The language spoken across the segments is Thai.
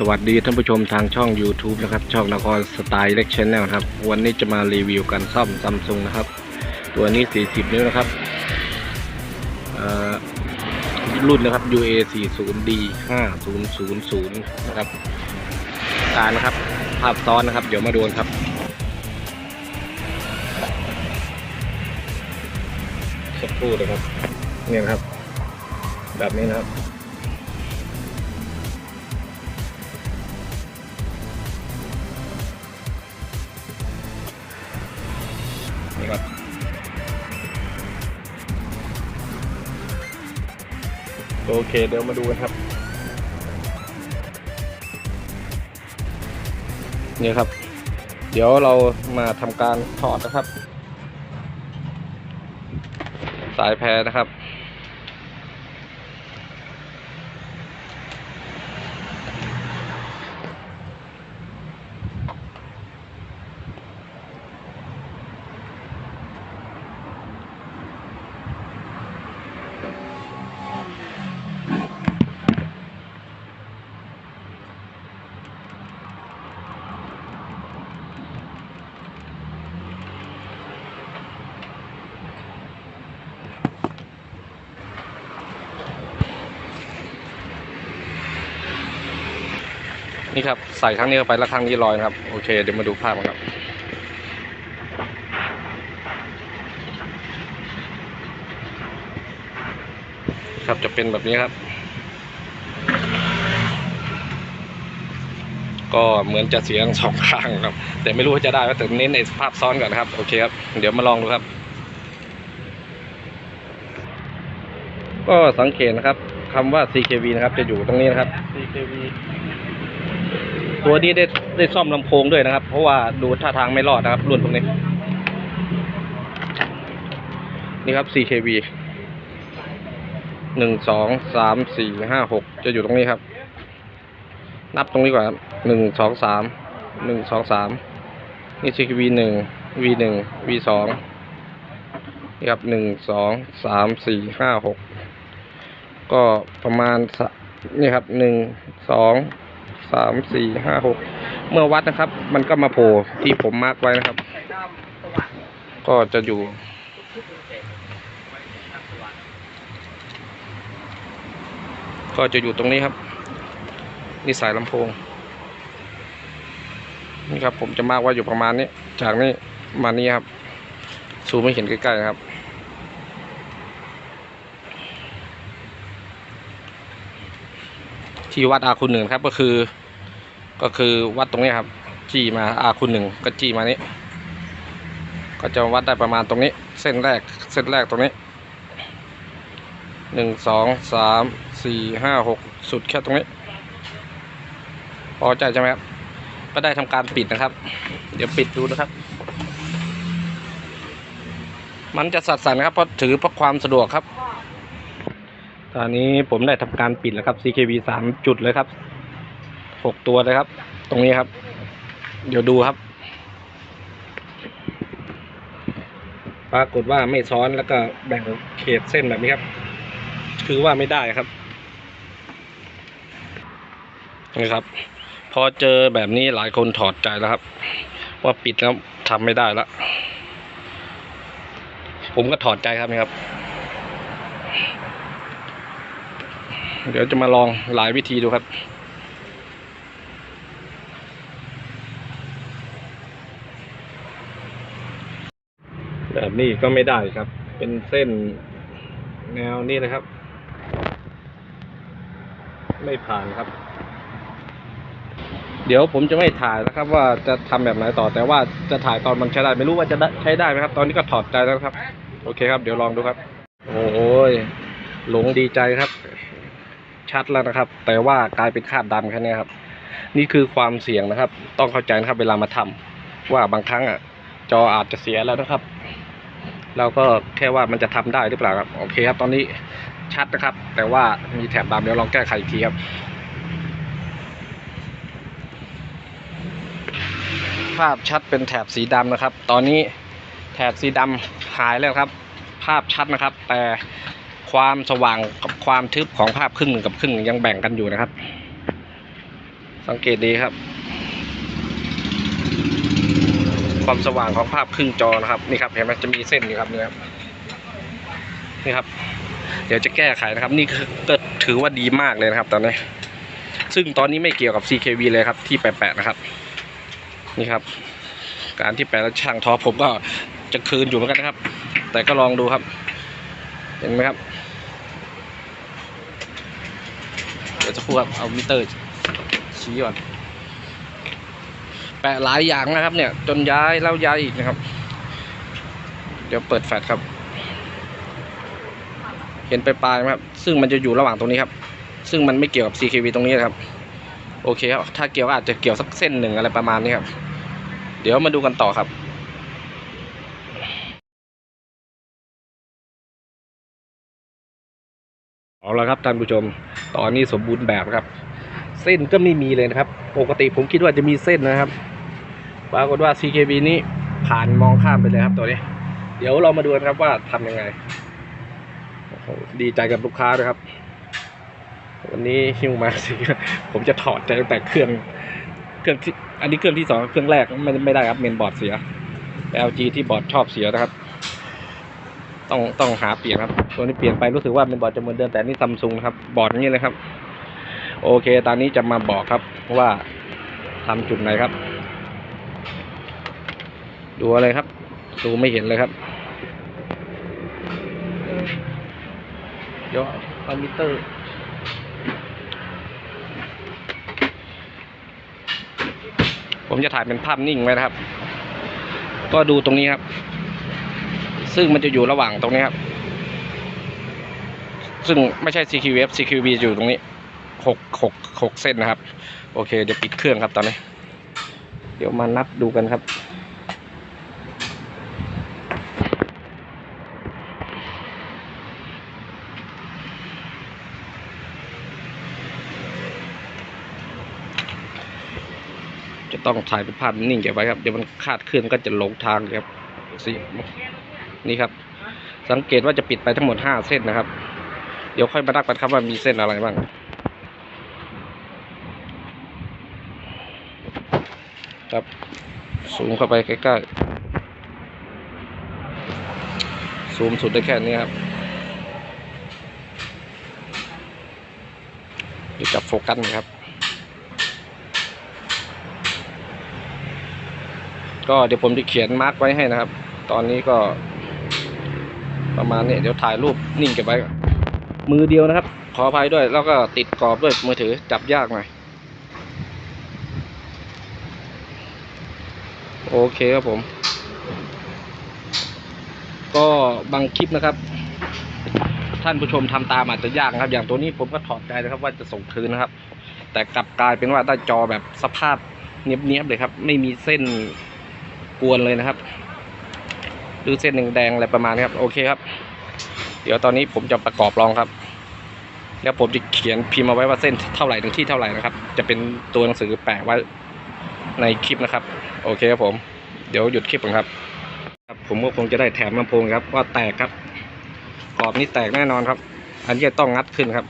สวัสดีท่านผู้ชมทางช่อง YouTube นะครับ ช่องนครสไตล์เล็กชแนลครับ วันนี้จะมารีวิวการซ่อมซัมซุงนะครับ ตัวนี้ 40 นิ้วนะครับรุ่นนะครับ UA 40D 5000นะครับ การนะครับ ภาพซ้อนนะครับ เดี๋ยวมาดูนครับสักครู่นะครับ เนี่ยครับ แบบนี้นะครับ โอเค เดี๋ยวมาดูกันครับนี่ครับ เดี๋ยวเรามาทำการถอดนะครับ สายแพรนะครับ นี่ครับใส่ครั้งนี้เข้าไปแล้วครั้งนี้ลอยนะครับโอเคเดี๋ยวมาดูภาพกันครับครับจะเป็นแบบนี้ครับ ก็เหมือนจะเสียงสองข้างครับ แต่ไม่รู้ว่าจะได้ไหมแต่เน้นในภาพซ้อนก่อนนะครับโอเคครับเดี๋ยวมาลองดูครับ ก็สังเกตนะครับคำว่า CKV นะครับ จะอยู่ตรงนี้นะครับ CKV ตัวนี้ได้ได้ซ่อมลำโพงด้วยนะครับ เพราะว่าดูท่าทางไม่รอดนะครับ รุ่นพวกนี้ นี่ครับ CKV หนึ่งสองสามสี่ห้าหกจะอยู่ตรงนี้ครับ นับตรงนี้ก่อนครับหนึ่งสองสามหนึ่งสองสามนี่ CKV หนึ่ง V หนึ่ง V สองนี่ครับหนึ่งสองสามสี่ห้าหกก็ประมาณนี่ครับหนึ่งสอง สามสี่ห้าหกเมื่อวัดนะครับ มันก็มาโผล่ที่ผมมาร์กไว้นะครับ ก็จะอยู่ ก็จะอยู่ตรงนี้ครับ นี่สายลำโพง นี่ครับผมจะมาร์กไว้อยู่ประมาณนี้ จากนี้มานี้ครับซูมไม่เห็นใกล้ๆนะครับ ที่วัดอาคุณหนึ่งครับก็คือ ก็คือวัดตรงนี้ครับ จี้มาอาคุณหนึ่งก็จี้มานี้ ก็จะวัดได้ประมาณตรงนี้ เส้นแรกเส้นแรกตรงนี้หนึ่งสองสามสี่ห้าหกสุดแค่ตรงนี้ พอใจใช่ไหมครับ ก็ได้ทำการปิดนะครับ เดี๋ยวปิดดูนะครับ มันจะสัดสั่นครับเพราะถือเพราะความสะดวกครับ ตอนนี้ผมได้ทำการปิดแล้วครับ CKV สามจุดเลยครับหกตัวเลยครับ ตรงนี้ครับ เดี๋ยวดูครับ ปรากฏว่าไม่ซ้อนแล้วก็แบ่งเขตเส้นแบบนี้ครับ คือว่าไม่ได้ครับนี่ครับ พอเจอแบบนี้หลายคนถอดใจแล้วครับ ว่าปิดแล้วทำไม่ได้แล้วผมก็ถอดใจครับนี่ครับ เดี๋ยวจะมาลองหลายวิธีดูครับแบบนี้ก็ไม่ได้ครับ เป็นเส้นแนวนี้เลยครับ ไม่ผ่านครับ เดี๋ยวผมจะไม่ถ่ายนะครับ ว่าจะทำแบบไหนต่อแต่ว่าจะถ่ายตอนมันใช้ได้ไม่รู้ว่าจะใช้ได้ไหมครับ ตอนนี้ก็ถอดใจแล้วครับ โอเคครับ เดี๋ยวลองดูครับ โอ้ยหลงดีใจครับ ชัดแล้วนะครับ แต่ว่ากลายเป็นคราบดำแค่นี้ครับ นี่คือความเสี่ยงนะครับ ต้องเข้าใจนะครับเวลามาทำว่าบางครั้งอะ จออาจจะเสียแล้วนะครับ เราก็แค่ว่ามันจะทำได้หรือเปล่าครับโอเคครับ ตอนนี้ชัดนะครับ แต่ว่ามีแถบดำเดี๋ยวลองแก้ไขอีกทีครับภาพชัดเป็นแถบสีดำนะครับ ตอนนี้แถบสีดำหายแล้วครับ ภาพชัดนะครับ แต่ ความสว่างกับความทึบของภาพครึ่งหนึ่งกับครึ่งหนึ่งยังแบ่งกันอยู่นะครับ สังเกตดีครับ ความสว่างของภาพครึ่งจอนะครับนี่ครับเห็นไหมจะมีเส้นอยู่ครับนี่ครับนี่ครับ เดี๋ยวจะแก้ไขนะครับ นี่คือก็ถือว่าดีมากเลยนะครับ ตอนนี้ ซึ่งตอนนี้ไม่เกี่ยวกับ CKV เลยครับ ที่แปะๆนะครับ นี่ครับ การที่แปะแล้วช่างทอผมก็จะคืนอยู่เหมือนกันนะครับ แต่ก็ลองดูครับ เห็นไหมครับ เดี๋ยวจะพูดครับเอามิเตอร์ ชี้ก่อนแปะหลายอย่างนะครับ เนี่ย จนย้ายแล้วย้ายอีกนะครับ เดี๋ยวเปิดแฟลชครับ เห็นไปปลายไหมครับ ซึ่งมันจะอยู่ระหว่างตรงนี้ครับ ซึ่งมันไม่เกี่ยวกับ CKV ตรงนี้นะครับ โอเคครับ ถ้าเกี่ยวอาจจะเกี่ยวสักเส้นหนึ่งอะไรประมาณนี้ครับ เดี๋ยวมาดูกันต่อครับ เอาละครับท่านผู้ชม ตอนนี้สมบูรณ์แบบครับ เส้นก็ไม่มีเลยนะครับ ปกติผมคิดว่าจะมีเส้นนะครับปรากฏว่า CKB นี้ผ่านมองข้ามไปเลยครับตัวนี้ เดี๋ยวเรามาดูกันครับว่าทำยังไง ดีใจกับลูกค้าด้วยครับ วันนี้ฮิวมาสิผมจะถอดแต่เครื่องเครื่องที่อันนี้เครื่องที่สองเครื่องแรกไม่ไม่ได้ครับเมนบอร์ดเสีย LG ที่บอร์ดชอบเสียนะครับ ต้องต้องหาเปลี่ยนครับ ตัวนี้เปลี่ยนไปรู้สึกว่าเป็นบอร์ดจะเหมือนเดิมแต่นี่ซัมซุงนะครับ บอร์ดอย่างนี้เลยครับ โอเค ตอนนี้จะมาบอกครับว่าทำจุดไหนครับ ดูอะไรครับ ดูไม่เห็นเลยครับเดี๋ยวเอามิเตอร์ผมจะถ่ายเป็นภาพนิ่งไว้นะครับ ก็ดูตรงนี้ครับ ซึ่งมันจะอยู่ระหว่างตรงนี้ครับ ซึ่งไม่ใช่ CQF CQV อยู่ตรงนี้หกหกหกเส้นนะครับ โอเค เดี๋ยวปิดเครื่องครับตอนนี้ เดี๋ยวมานับดูกันครับจะต้องถ่ายเป็นภาพนิ่งเก็บไว้ครับ เดี๋ยวมันคาดเคลื่อนก็จะหลงทางครับสิ นี่ครับ สังเกตว่าจะปิดไปทั้งหมดห้าเส้นนะครับ เดี๋ยวค่อยมานับกันครับว่ามีเส้นอะไรบ้างครับซูมเข้าไปใกล้ๆซูมสุดได้แค่นี้ครับเดี๋ยวจับโฟกัสนะครับ ก็เดี๋ยวผมจะเขียนมาร์กไว้ให้นะครับ ตอนนี้ก็ ประมาณนี้เดี๋ยวถ่ายรูปนิ่งเก็บไว้มือเดียวนะครับ ขออภัยด้วย แล้วก็ติดกรอบด้วยมือถือจับยากหน่อยโอเคครับผม ก็บางคลิปนะครับ ท่านผู้ชมทำตามอาจจะยากนะครับ อย่างตัวนี้ผมก็ถอดใจนะครับ ว่าจะส่งคืนนะครับ แต่กลับกลายเป็นว่าได้จอแบบสภาพเนี้ยบๆเลยครับ ไม่มีเส้นกวนเลยนะครับ หรือเส้นหนึ่งแดงอะไรประมาณนี้ครับ โอเคครับ เดี๋ยวตอนนี้ผมจะประกอบลองครับ แล้วผมจะเขียนพิมพ์เอาไว้ว่าเส้นเท่าไหร่ถึงที่เท่าไหร่นะครับ จะเป็นตัวหนังสือแปะไว้ในคลิปนะครับ โอเคครับผม เดี๋ยวหยุดคลิปก่อนครับครับผมก็คงจะได้แถมลำโพงครับว่าแตกครับขอบนี้แตกแน่นอนครับ อันนี้จะต้องงัดขึ้นครับ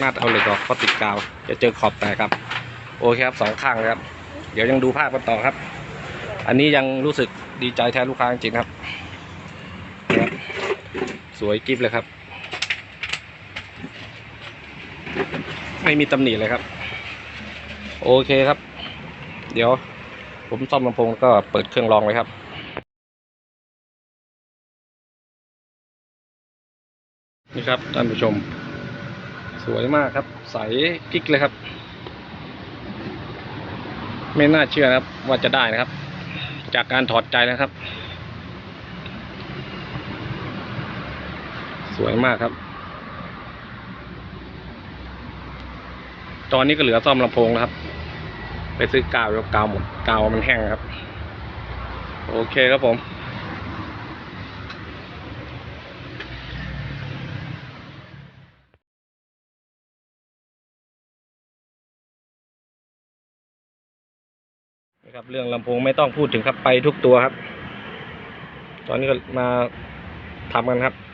งัดเอาเหล็กออกเพราะติดกาว จะเจอขอบแตกครับ โอเคครับสองข้างครับ เดี๋ยวยังดูภาพกันต่อครับ อันนี้ยังรู้สึกดีใจแทนลูกค้าจริงครับ สวยกิฟเลยครับ ไม่มีตำหนิเลยครับ โอเคครับ เดี๋ยว ผมซ่อมลำโพงแล้วก็เปิดเครื่องรองไว้ครับนี่ครับท่านผู้ชม สวยมากครับ ใสกิ๊กเลยครับ ไม่น่าเชื่อนะครับว่าจะได้นะครับ จากการถอดใจนะครับ วยมากครับ ตอนนี้ก็เหลือซ่อมลำโพงนะครับ ไปซื้อกาวแล้วกาวหมดกาวมันแห้งครับ โอเคครับผมนะครับเรื่องลำโพงไม่ต้องพูดถึงครับไปทุกตัวครับ ตอนนี้ก็มาทำกันครับ